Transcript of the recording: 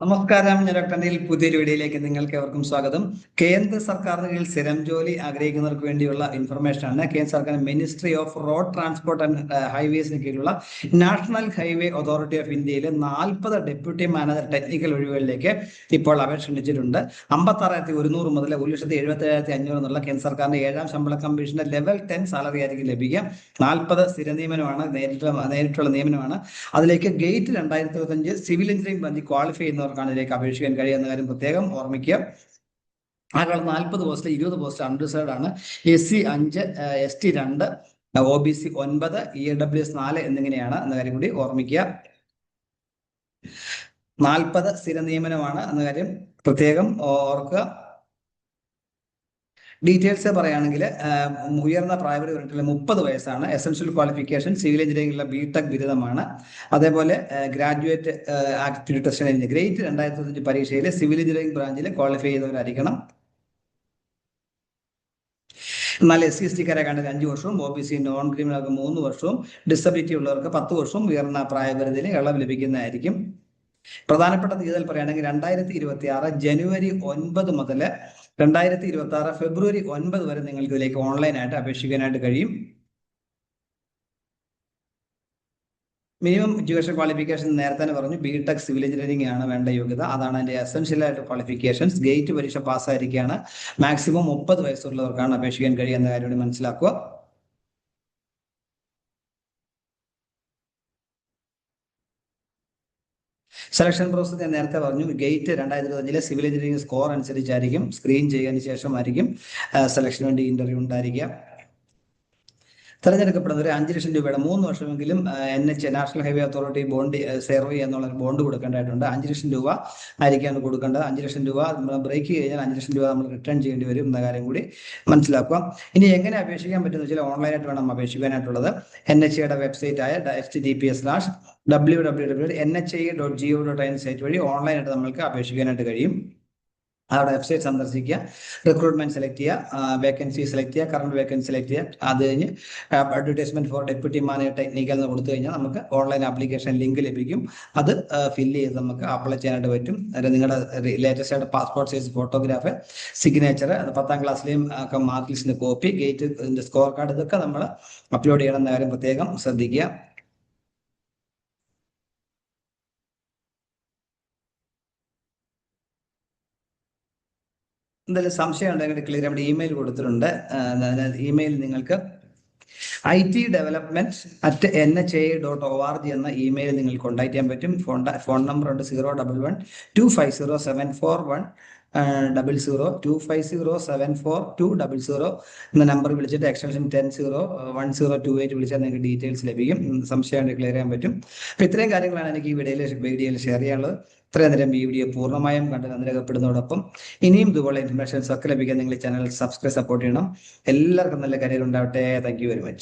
നമസ്കാരം ഞാൻ ഡോക്ടർ പുതിയൊരു വീഡിയോയിലേക്ക് നിങ്ങൾക്ക് എവർക്കും സ്വാഗതം. കേന്ദ്ര സർക്കാരിന് കീഴിൽ സ്ഥിരം ജോലി ആഗ്രഹിക്കുന്നവർക്ക് വേണ്ടിയുള്ള ഇൻഫർമേഷൻ ആണ്. കേന്ദ്ര സർക്കാർ ministry of road transport and ഹൈവേസിന് കീഴിലുള്ള നാഷണൽ ഹൈവേ അതോറിറ്റി ഓഫ് ഇന്ത്യയിലെ നാൽപ്പത് ഡെപ്യൂട്ടി മാനേജർ ടെക്നിക്കൽ ഒഴിവുകളിലേക്ക് ഇപ്പോൾ അപേക്ഷ ക്ഷണിച്ചിട്ടുണ്ട്. അമ്പത്താറായിരത്തി ഒരുന്നൂറ് മുതൽ ഒരു ലക്ഷത്തി എഴുപത്തി ഏഴായിരത്തി അഞ്ഞൂറ് എന്നുള്ള കേന്ദ്ര സർക്കാരിന്റെ ഏഴാം ശമ്പള കമ്മീഷന്റെ ലെവൽ ടെൻ സാലറി ആയിരിക്കും ലഭിക്കുക. നാൽപ്പത് സ്ഥിര നിയമനമാണ് നേരിട്ട് നേരിട്ടുള്ള നിയമനമാണ്. അതിലേക്ക് ഗേറ്റ് രണ്ടായിരത്തി ഇരുപത്തഞ്ച് സിവിൽ എഞ്ചിനീയറിംഗ് ബ്രാഞ്ച് ക്വാളിഫൈ ചെയ്യുന്നവർക്കാണ് ഇതിലേക്ക് അപേക്ഷിക്കാൻ കഴിയുന്ന കാര്യം പ്രത്യേകം ഓർമ്മിക്കുക. ആകെ നാൽപ്പത് പോസ്റ്റ് ഇരുപത് പോസ്റ്റ് അൺറിസേർഡ് ആണ്. എസ് സി അഞ്ച് എസ് ടി രണ്ട് ഒ ബി സി ഒൻപത് ഇ ഡബ്ല്യു എസ് നാല് എന്നിങ്ങനെയാണ് എന്ന കാര്യം കൂടി ഓർമ്മിക്കുക. നാൽപ്പത് സ്ഥിര നിയമനമാണ് എന്ന കാര്യം പ്രത്യേകം ഓർക്കുക. ഡീറ്റെയിൽസ് പറയുകയാണെങ്കിൽ ഉയർന്ന പ്രായപരിധി മുപ്പത് വയസ്സാണ് എസൻഷ്യൽ ക്വാളിഫിക്കേഷൻ സിവിൽ എഞ്ചിനീയറിംഗിലെ ബി ടെക് ബിരുദമാണ്. അതേപോലെ ഗ്രാജുവേറ്റ് ആക്ടിവിറ്റി ടെസ്റ്റ് കഴിഞ്ഞ് ഗ്രേറ്റ് രണ്ടായിരത്തി അഞ്ച് പരീക്ഷയിൽ സിവിൽ എഞ്ചിനീയറിംഗ് ബ്രാഞ്ചിൽ ക്വാളിഫൈ ചെയ്തവരായിരിക്കണം. എന്നാൽ എസ് സി എസ് ടിക്കാരെക്കാണെങ്കിൽ അഞ്ച് വർഷവും ഒ ബി സി നോൺ ക്രിമിനൽക്ക് മൂന്ന് വർഷവും ഡിസബിലിറ്റി ഉള്ളവർക്ക് പത്ത് വർഷവും ഉയർന്ന പ്രായപരിധിയിൽ ഇളവ് ലഭിക്കുന്നതായിരിക്കും. പ്രധാനപ്പെട്ട തീയതി പറയുകയാണെങ്കിൽ രണ്ടായിരത്തി ഇരുപത്തി ആറ് ജനുവരി ഒൻപത് മുതൽ രണ്ടായിരത്തി ഇരുപത്തി ആറ് ഫെബ്രുവരി ഒൻപത് വരെ നിങ്ങൾക്ക് ഇതിലേക്ക് ഓൺലൈനായിട്ട് അപേക്ഷിക്കാനായിട്ട് കഴിയും. മിനിമം എഡ്യൂക്കേഷൻ ക്വാളിഫിക്കേഷൻ നേരത്തെ തന്നെ പറഞ്ഞു ബി ടെക് സിവിൽ എഞ്ചിനീയറിംഗ് ആണ് വേണ്ട യോഗ്യത. അതാണ് അതിന്റെ എസെൻഷ്യൽ ആയിട്ട് ക്വാളിഫിക്കേഷൻസ് ഗേറ്റ് പരീക്ഷ പാസ്സായിരിക്കുകയാണ് മാക്സിമം മുപ്പത് വയസ്സുള്ളവർക്കാണ് അപേക്ഷിക്കാൻ കഴിയുന്ന കാര്യം മനസ്സിലാക്കുക. സെലക്ഷൻ പ്രോസസ് ഞാൻ നേരത്തെ പറഞ്ഞു. ഗേറ്റ് രണ്ടായിരത്തി ഇരുപത്തഞ്ചിലെ സിവിൽ എഞ്ചിനീയറിംഗ് സ്കോർ അനുസരിച്ചായിരിക്കും. സ്ക്രീൻ ചെയ്തതിന് ശേഷമായിരിക്കും സെലക്ഷന് വേണ്ടി ഇന്റർവ്യൂ ഉണ്ടായിരിക്കുക. തെരഞ്ഞെടുക്കപ്പെടുന്നവർ അഞ്ച് ലക്ഷം രൂപയുടെ മൂന്ന് വർഷമെങ്കിലും N H national highway authority bond serve എന്നുള്ള ബോണ്ട് കൊടുക്കേണ്ടതായിട്ടുണ്ട്. അഞ്ച് ലക്ഷം രൂപ ആയിരിക്കാണ് കൊടുക്കേണ്ടത്. അഞ്ച് ലക്ഷം രൂപ നമ്മൾ ബ്രേക്ക് കഴിഞ്ഞാൽ അഞ്ച് ലക്ഷം രൂപ നമ്മൾ റിട്ടേൺ ചെയ്യേണ്ടി വരും എന്ന കാര്യം കൂടി മനസ്സിലാക്കുക. ഇനി എങ്ങനെ അപേക്ഷിക്കാൻ പറ്റുന്ന വെച്ചാൽ ഓൺലൈനായിട്ട് വേണം അപേക്ഷിക്കാനായിട്ടുള്ളത്. എൻ എച്ച് എയുടെ വെബ്സൈറ്റ് ആയ H T P S slash W W W N H I dot G O dot in site വഴി ഓൺലൈനായിട്ട് നമ്മൾക്ക് അപേക്ഷിക്കാനായിട്ട് കഴിയും. അവിടെ വെബ്സൈറ്റ് സന്ദർശിക്കുക. റിക്രൂട്ട്മെന്റ് സെലക്ട് ചെയ്യുക. വേക്കൻസി സെലക്ട് ചെയ്യുക. കറണ്ട് വേക്കൻസി സെലക്ട് ചെയ്യുക. അത് കഴിഞ്ഞ് advertisement for deputy manager technical എന്ന് കൊടുത്തു കഴിഞ്ഞാൽ നമുക്ക് ഓൺലൈൻ ആപ്ലിക്കേഷൻ ലിങ്ക് ലഭിക്കും. അത് ഫില്ല് ചെയ്ത് നമുക്ക് അപ്ലൈ ചെയ്യാനായിട്ട് പറ്റും. നിങ്ങളുടെ ലേറ്റസ്റ്റ് ആയിട്ട് പാസ്പോർട്ട് സൈസ് ഫോട്ടോഗ്രാഫ് സിഗ്നേച്ചർ പത്താം ക്ലാസ്സിലെയും ഒക്കെ മാർക്ക് ലിസ്റ്റിന്റെ കോപ്പി ഗേറ്റ് സ്കോർ കാർഡ് ഇതൊക്കെ നമ്മൾ അപ്ലോഡ് ചെയ്യണം എന്ന കാര്യം പ്രത്യേകം ശ്രദ്ധിക്കുക. എന്തെങ്കിലും സംശയം ഉണ്ടെങ്കിൽ ക്ലിയർ നമ്മുടെ ഇമെയിൽ കൊടുത്തിട്ടുണ്ട്. ഇമെയിൽ നിങ്ങൾക്ക് I T development at N H I dot O R G എന്ന ഇമെയിൽ നിങ്ങൾ കോൺടാക്ട് ചെയ്യാൻ പറ്റും. ഫോൺ ഫോൺ നമ്പർ ഉണ്ട് zero double one two five zero seven four one double zero two five zero seven four two double zero എന്ന number വിളിച്ചിട്ട് extension ten zero one zero two eight വിളിച്ചാൽ നിങ്ങൾക്ക് details ലഭിക്കും. സംശയം clear ചെയ്യാൻ പറ്റും. അപ്പൊ ഇത്രയും കാര്യങ്ങളാണ് എനിക്ക് ഈ വീഡിയോയിൽ വീഡിയോയിൽ ഷെയർ ചെയ്യാനുള്ളത്. ഇത്രയും നേരം ഈ വീഡിയോ പൂർണമായും കണ്ട് നന്ദിരകപ്പെടുന്നതോടൊപ്പം ഇനിയും ഇതുപോലെ ഇൻഫർമേഷൻസ് ഒക്കെ ലഭിക്കാൻ നിങ്ങൾ ചാനൽ സബ്സ്ക്രൈബ് സപ്പോർട്ട് ചെയ്യണം. എല്ലാവർക്കും നല്ല കരിയർ ഉണ്ടാവട്ടെ. Thank you very much